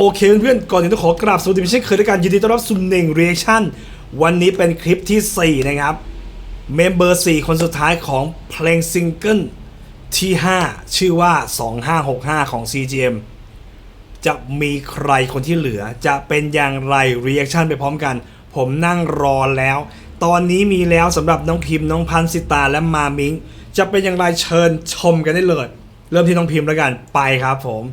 โอเคเพื่อนๆก่อนอื่นต้องขอกราบสวัสดีไม่ใช่เคยด้วยกันยินดีต้อนรับสู่หนึ่งเรีแอคชั่นวันนี้เป็นคลิปที่ 4 นะครับ เมมเบอร์ 4 คนสุดท้ายของเพลงซิงเกิลที่ 5 ชื่อว่า 2565 ของ CGM จะมีใครคนที่เหลือจะเป็นอย่างไรรีแอคชั่นไปพร้อมกัน ผมนั่งรอแล้ว ตอนนี้มีแล้วสำหรับน้องพิมพ์น้องพันสิตาและมามิง จะเป็นอย่างไรเชิญชมกันได้เลย เริ่มที่น้องพิมพ์แล้วกันไปครับผม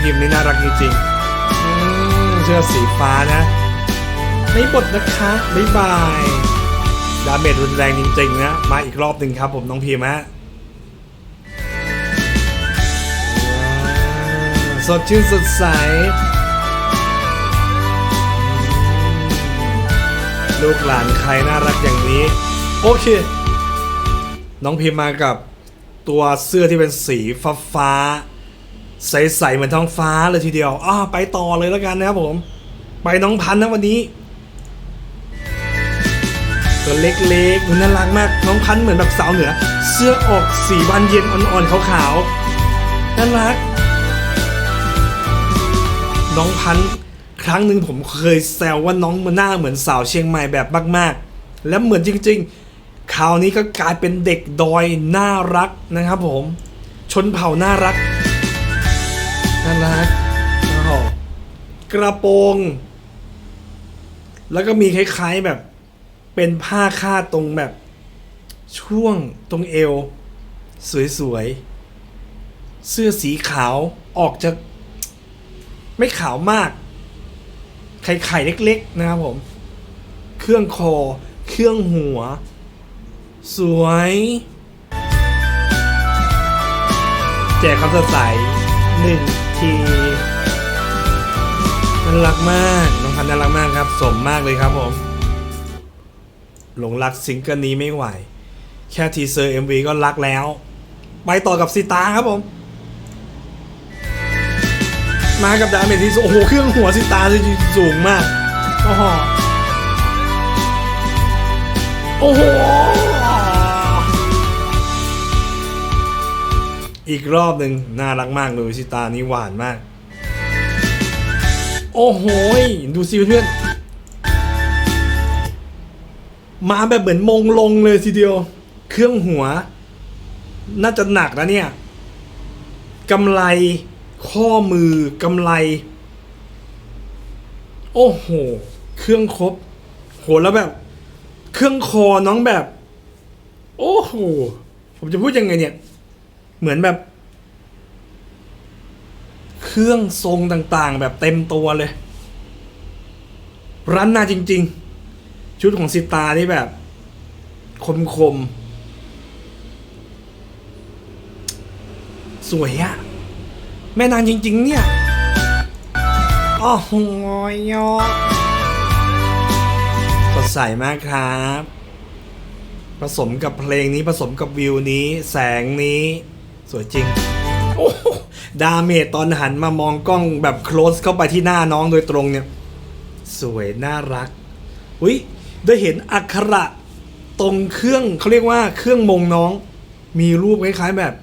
พิมพ์นี่น่ารักจริงๆเสื้อสีฟ้านะ ไม่บดนะคะบ๊ายบาย ดาเมจรุนแรงจริงๆนะ มาอีกรอบหนึ่งครับผมน้องพิมพ์ฮะสดชื่นสดใสลูกหลานใครน่ารักอย่างนี้ โอเค น้องพิมพ์มากับตัวเสื้อที่เป็นสีฟ้าฟา ใสๆเหมือนท้องฟ้าเลยทีเดียวอ่าไปต่อเลยแล้วกันนะครับผม ไปน้องพันธ์นะวันนี้ ตัวเล็กๆมันน่ารักมาก น้องพันธ์เหมือนแบบสาวเหนือ เสื้อออกสีบานเย็นอ่อนๆขาวๆน่ารัก น้องพันธ์ครั้งหนึ่งผมเคยแซวว่าน้องมันหน้าเหมือนสาวเชียงใหม่แบบมากๆ และเหมือนจริง ๆ คราวนี้ก็กลายเป็นเด็กดอยน่ารักนะครับผม ชนเผ่าน่ารัก น่ารักอ้โหกระโปรง แล้วก็มีคล้ายๆแบบ เป็นผ้าคาดตรงแบบ ช่วงตรงเอว สวยๆ เสื้อสีขาวออกจากไม่ขาวมาก ไข่ไข่เล็กๆ นะครับผม เครื่องคอ เครื่องหัว สวย แจกคำสดใส หนึ่งทีน่ารักมากน้องพันน่ารักมากครับ สมมากเลยครับผมหลงรักซิงเกิลนี้ไม่ไหว แค่ทีเซอร์ MV ก็รักแล้ว ไปต่อกับสิตาครับผม มากับดาเมจที่สูงโอ้โห เครื่องหัวสิตาที่สูงมาก โอ้โหโอ้โห อีกรอบหนึ่งน่ารักมากเลยสิตานี่หวานมาก โอ้โหดูสิเพื่อนมาแบบเหมือนมงลงเลยทีเดียว เครื่องหัว น่าจะหนักนะเนี่ยกำไรข้อมือกำไร โอ้โห เครื่องครบ โหแล้วแบบ เครื่องคอน้องแบบ โอ้โห ผมจะพูดยังไงเนี่ย เหมือนแบบ เครื่องทรงต่างๆ แบบเต็มตัวเลยรันนาจริง ๆ ชุดของสิตานี่แบบ คมๆสวยอะแม่นางจริง ๆ เนี่ยอ๋อโหยอสดใสมากครับ ผสมกับเพลงนี้ผสมกับวิวนี้ แสงนี้ สวยจริง โอ้โหดาเมจตอนหันมามองกล้องแบบโคลสเข้าไปที่หน้าน้องโดยตรงเนี่ย สวยน่ารัก อุ้ยได้เห็นอักขระตรงเครื่องเขาเรียกว่าเครื่องมงน้อง มีรูปคล้ายๆแบบ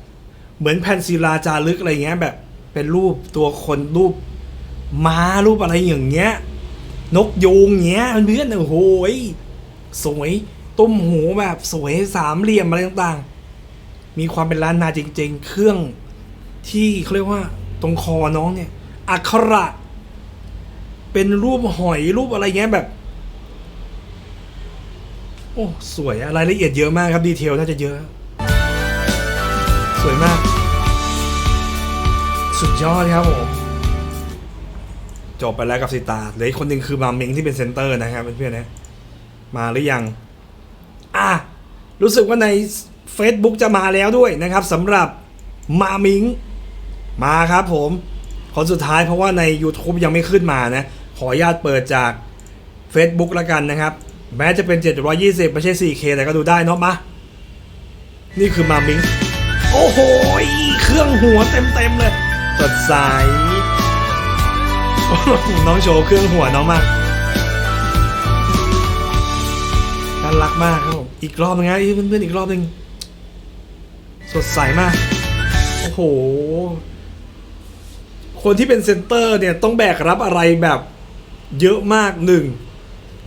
เหมือนแผ่นศิลาจารึกอะไรเงี้ยแบบ เป็นรูปตัวคนรูปม้ารูปอะไรอย่างเงี้ย นกยูงเงี้ยเพื่อนโอ้โหสวยตุ้มหูแบบสวยสามเหลี่ยมอะไรต่างๆ มีความเป็นล้านนาจริง ๆ เครื่องที่เขาเรียกว่าตรงคอน้องเนี่ยอักขระ เป็นรูปหอยรูปอะไรเงี้ยแบบ โอ้ สวยอะรายละเอียดเยอะมากครับ ดีเทลน่าจะเยอะ สวยมาก สุดยอดครับผมจบไปแล้วกับสิตาเหลืออีกคนหนึ่งคือมาเมงที่เป็นเซนเตอร์นะครับเพื่อนๆนะ มาหรือยัง อะ รู้สึกว่าใน Facebook จะมาแล้วด้วยนะครับสำหรับมามิงมาครับผมคนสุดท้ายเพราะว่าใน YouTube ยังไม่ขึ้นมานะ ขออนุญาตเปิดจาก Facebook ล้วกันนะครับ แม้จะเป็น 720 ไม่ใช่ 4K แต่ก็ดูได้เนาะมา นี่คือมามิง โอ้โห เครื่องหัวเต็มๆเลยสดใสน้องโชว์เครื่องหัวน้องมากน่ารักมากครับผม อีกรอบนึงนะเพื่อนๆอีกรอบหนึ่ง ดใสมาก โอ้โห คนที่เป็นเซนเตอร์เนี่ยต้องแบกรับอะไรแบบเยอะมากหนึ่ง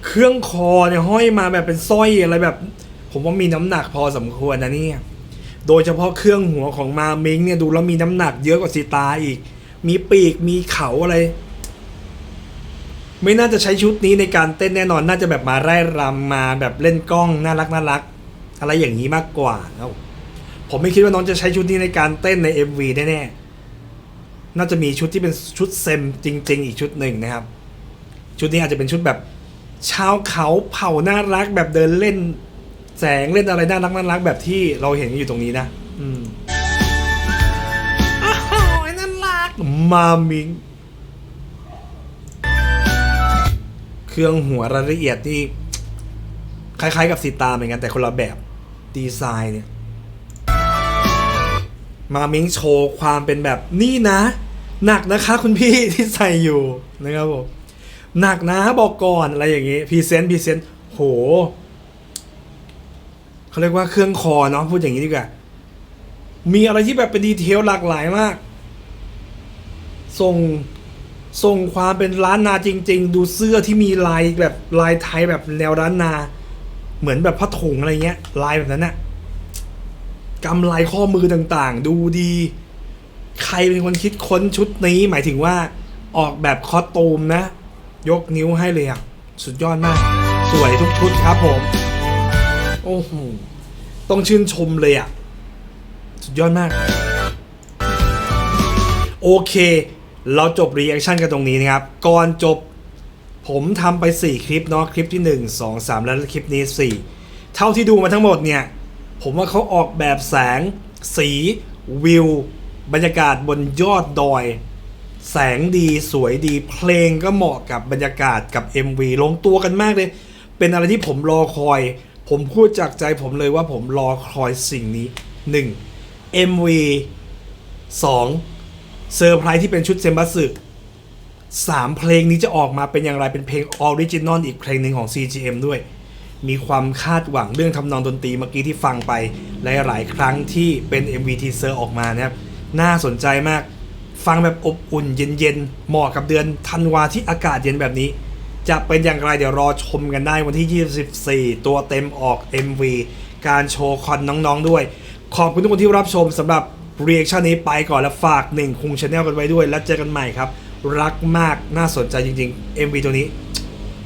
เครื่องคอเนี่ยห้อยมาแบบเป็นสร้อยอะไรแบบ ผมว่ามีน้ำหนักพอสมควรนะเนี่ยโดยเฉพาะเครื่องหัวของมาเมงเนี่ยดูแล้วมีน้ำหนักเยอะกว่าสีตาอีก มีปีกมีเขาอะไร ไม่น่าจะใช้ชุดนี้ในการเต้นแน่นอนน่าจะแบบมาไร่รำมาแบบเล่นกล้องน่ารักน่ารัก อะไรอย่างนี้มากกว่าครับ ผมไม่คิดว่าน้องจะใช้ชุดนี้ในการเต้นใน MV แน่ๆน่าจะมีชุดที่เป็นชุดเซมจริง ๆ อีกชุดหนึ่งนะครับ ชุดนี้อาจจะเป็นชุดแบบชาวเขาเผ่าน่ารักแบบเดินเล่น แสงเล่นอะไรน่ารักน่ารักแบบที่เราเห็นอยู่ตรงนี้นะ อืมอ้าวน่ารักมามิงเครื่องหัวรายละเอียดที่คล้ายๆกับสีตาเหมือนกันแต่คนละแบบดีไซน์เนี่ย มามิงโชว์ความเป็นแบบนี่นะ หนักนะคะคุณพี่ที่ใส่อยู่นะครับผมหนักนะบอกก่อนอะไรอย่างงี้พรีเซนต์พรีเซนต์โหเขาเรียกว่าเครื่องคอเนาะพูดอย่างนี้ดีกว่า มีอะไรที่แบบเป็นดีเทลหลากหลายมากส่งส่งความเป็นร้านนาจริง ๆ ดูเสื้อที่มีลายแบบลายไทยแบบแนวร้านนา เหมือนแบบผ้าถุงอะไรเงี้ย ลายแบบนั้นน่ะ กำไลข้อมือต่างๆ ดูดี ใครเป็นคนคิดค้นชุดนี้หมายถึงว่าออกแบบคอสตูมนะ ยกนิ้วให้เลยอะ สุดยอดมาก สวยทุกชุดครับผม โอ้โห ต้องชื่นชมเลยอะ สุดยอดมาก โอเค เราจบรีแอคชั่นกันตรงนี้นะครับ ก่อนจบ ผมทำไป 4 คลิปเนาะ คลิปที่ 1 2 3 แล้วคลิปนี้ 4 เท่าที่ดูมาทั้งหมดเนี่ย ผมว่าเขาออกแบบแสง สีวิว บรรยากาศบนยอดดอย แสงดีสวยดีเพลงก็เหมาะกับบรรยากาศกับ MV ลงตัวกันมากเลย เป็นอะไรที่ผมรอคอย ผมพูดจากใจผมเลยว่าผมรอคอยสิ่งนี้ 1. MV 2. เซอร์ไพรส์ที่เป็นชุดเซมบัสสึสามเพลงนี้จะออกมาเป็นอย่างไรเป็นเพลงออริจินอลอีกเพลงหนึ่งของ CGM ด้วย มีความคาดหวังเรื่องทำนองดนตรีเมื่อกี้ที่ฟังไปหลายๆ ครั้งที่เป็น MV teaser ออกมานะครับน่าสนใจมาก ฟังแบบอบอุ่นเย็นๆ เหมาะกับเดือนธันวาที่อากาศเย็นแบบนี้ จะเป็นอย่างไรเดี๋ยวรอชมกันได้วันที่ 24 ตัวเต็มออก MV การโชว์คอนน้องๆด้วย ขอบคุณทุกคนที่รับชมสำหรับเรียกชั่นนี้ไปก่อนแล้วฝากหนึ่งคุงชาแนลกันไว้ด้วย แล้วเจอกันใหม่ครับ รักมากน่าสนใจจริงๆ MV ตัวนี้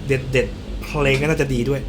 เด็ดๆเพลงก็น่าจะดีด้วย